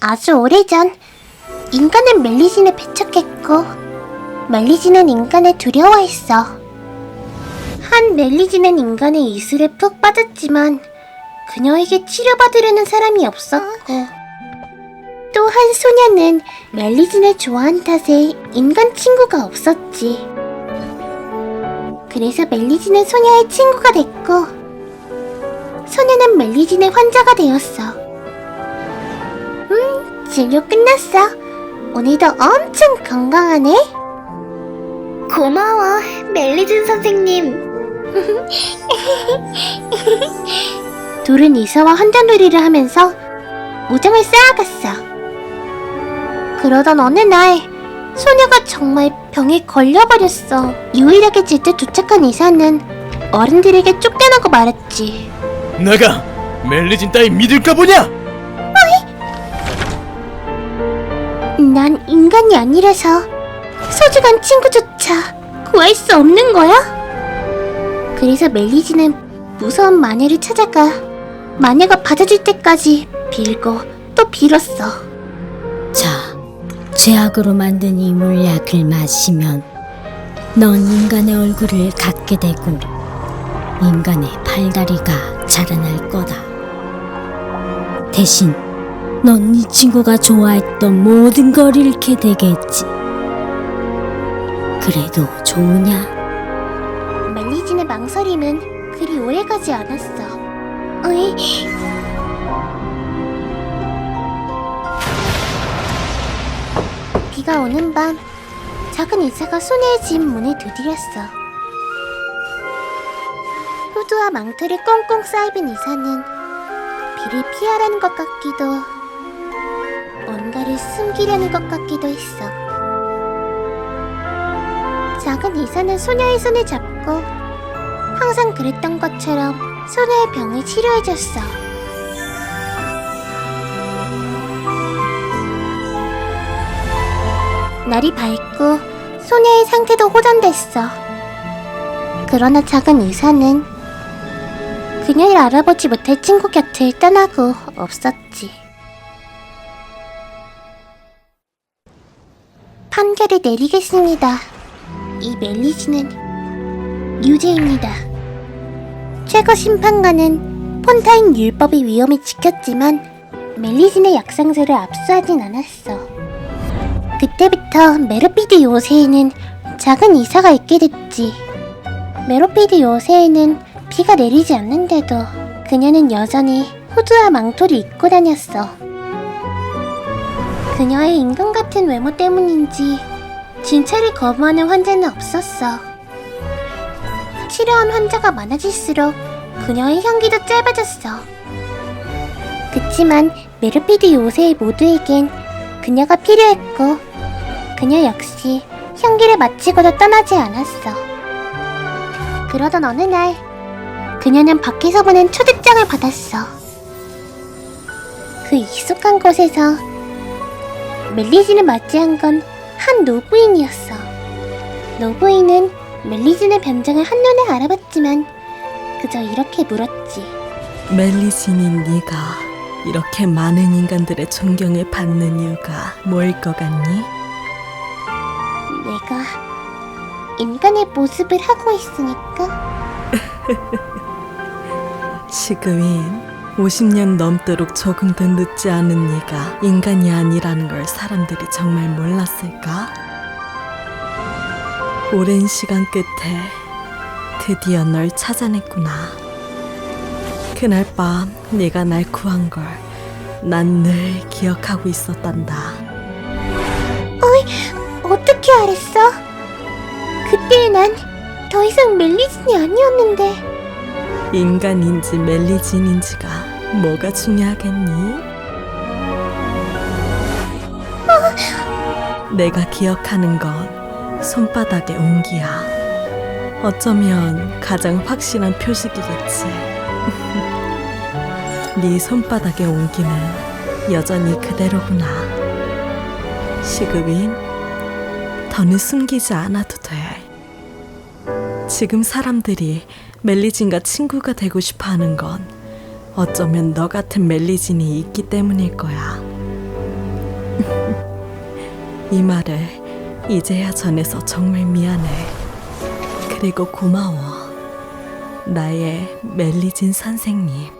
아주 오래전 인간은 멜리진에 배척했고 멜리진은 인간을 두려워했어. 한 멜리진은 인간의 이슬에 푹 빠졌지만 그녀에게 치료받으려는 사람이 없었고 또 한 소녀는 멜리진을 좋아한 탓에 인간 친구가 없었지. 그래서 멜리진은 소녀의 친구가 됐고 소녀는 멜리진의 환자가 되었어. 음, 진료 끝났어. 오늘도 엄청 건강하네. 고마워, 멜리진 선생님. 둘은 이사와 환자놀이를 하면서 우정을 쌓아갔어. 그러던 어느 날 소녀가 정말 병에 걸려버렸어. 유일하게 제때 도착한 이사는 어른들에게 쫓겨나고 말았지. 내가 멜리진 따위 믿을까 보냐? 인간이 아니라서 소중한 친구조차 구할 수 없는 거야? 그래서 멜리지는 무서운 마녀를 찾아가 마녀가 받아줄 때까지 빌고 또 빌었어. 자, 죄악으로 만든 이 물약을 마시면 넌 인간의 얼굴을 갖게 되고 인간의 팔다리가 자라날 거다. 대신 넌네 친구가 좋아했던 모든 걸 잃게 되겠지. 그래도 좋으냐? 멜리진의 망설임은 그리 오래가지 않았어. 어이? 비가 오는 밤, 작은 이사가 소녀의 집 문을 두드렸어. 후드와 망토를 꽁꽁 싸입은 이사는 비를 피하라는 것 같기도, 뭔가를 숨기려는 것 같기도 했어. 작은 이사는 소녀의 손을 잡고 항상 그랬던 것처럼 소녀의 병을 치료해줬어. 날이 밝고 소녀의 상태도 호전됐어. 그러나 작은 의사는 그녀를 알아보지 못할 친구 곁을 떠나고 없었지. 판결을 내리겠습니다. 이 멜리지는 유죄입니다. 최고 심판관은 폰타인 율법의 위험을 지켰지만 멜리진의 약상자를 압수하진 않았어. 그때부터 메로피드 요새에는 작은 이사가 있게 됐지. 메로피드 요새에는 비가 내리지 않는데도 그녀는 여전히 후드와 망토를 입고 다녔어. 그녀의 인간 같은 외모 때문인지 진찰을 거부하는 환자는 없었어. 치료한 환자가 많아질수록 그녀의 향기도 짧아졌어. 그치만 메르피드 요새의 모두에겐 그녀가 필요했고 그녀 역시 향기를 마치고도 떠나지 않았어. 그러던 어느 날 그녀는 밖에서 보낸 초대장을 받았어. 그 익숙한 곳에서 멜리진을 맞이한 건 한 노부인이었어. 노부인은 멜리진의 변장을 한눈에 알아봤지만 그저 이렇게 물었지. 멜리진인 네가 이렇게 많은 인간들의 존경을 받는 이유가 뭐일 것 같니? 내가 인간의 모습을 하고 있으니까 시그윈 50년 넘도록 조금도 늦지 않은 네가 인간이 아니라는 걸 사람들이 정말 몰랐을까? 오랜 시간 끝에 드디어 널 찾아냈구나. 그날 밤 네가 날 구한 걸 난 늘 기억하고 있었단다. 어떻게 알았어? 그때 난 더 이상 멜리진이 아니었는데 인간인지 멜리진인지가 뭐가 중요하겠니? 내가 기억하는 건 손바닥의 온기야. 어쩌면 가장 확실한 표식이겠지. 네 손바닥의 온기는 여전히 그대로구나. 시그윈, 더는 숨기지 않아도 돼. 지금 사람들이 멜리진과 친구가 되고 싶어 하는 건 어쩌면 너 같은 멜리진이 있기 때문일 거야. 이 말을 이제야 전해서 정말 미안해. 그리고 고마워. 나의 멜리진 선생님.